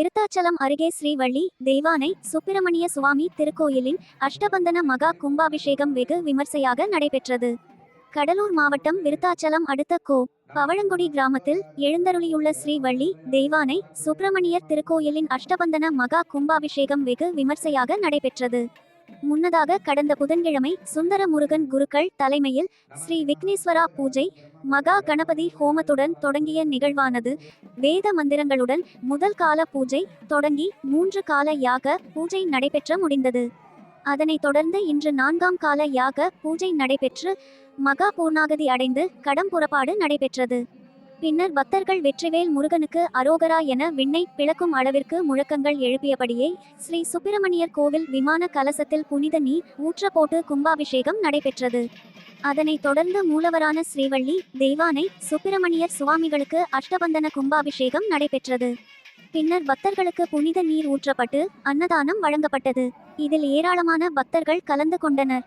விருத்தாச்சலம் அருகே ஸ்ரீவள்ளி தெய்வானை சுப்பிரமணிய சுவாமி திருக்கோயிலின் அஷ்டபந்தன மகா கும்பாபிஷேகம் வெகு விமர்சையாக நடைபெற்றது. கடலூர் மாவட்டம் விருத்தாச்சலம் அடுத்த கோ பவழங்குடி கிராமத்தில் எழுந்தருளியுள்ள ஸ்ரீவள்ளி தெய்வானை சுப்பிரமணியர் திருக்கோயிலின் அஷ்டபந்தன மகா கும்பாபிஷேகம் வெகு விமர்சையாக நடைபெற்றது. முன்னதாக கடந்த புதன்கிழமை சுந்தர முருகன் குருக்கள் தலைமையில் ஸ்ரீ விக்னேஸ்வரா பூஜை மகா கணபதி ஹோமத்துடன் தொடங்கிய நிகழ்வானது. வேத மந்திரங்களுடன் முதல் கால பூஜை தொடங்கி மூன்று கால யாக பூஜை நடைபெற்ற முடிந்தது. அதனைத் தொடர்ந்து இன்று நான்காம் கால யாக பூஜை நடைபெற்று மகா பூர்ணாகதி அடைந்து கடம் புறப்பாடு நடைபெற்றது. பின்னர் பக்தர்கள் வெற்றிவேல் முருகனுக்கு அரோகரா என விண்ணை பிளக்கும் அளவிற்கு முழக்கங்கள் எழுப்பியபடியே ஸ்ரீ சுப்பிரமணியர் கோவில் விமான கலசத்தில் புனித நீர் ஊற்ற போட்டு கும்பாபிஷேகம் நடைபெற்றது. அதனைத் தொடர்ந்து மூலவரான ஸ்ரீவள்ளி தெய்வானை சுப்பிரமணியர் சுவாமிகளுக்கு அஷ்டபந்தன கும்பாபிஷேகம் நடைபெற்றது. பின்னர் பக்தர்களுக்கு புனித நீர் ஊற்றப்பட்டு அன்னதானம் வழங்கப்பட்டது. இதில் ஏராளமான பக்தர்கள் கலந்து கொண்டனர்.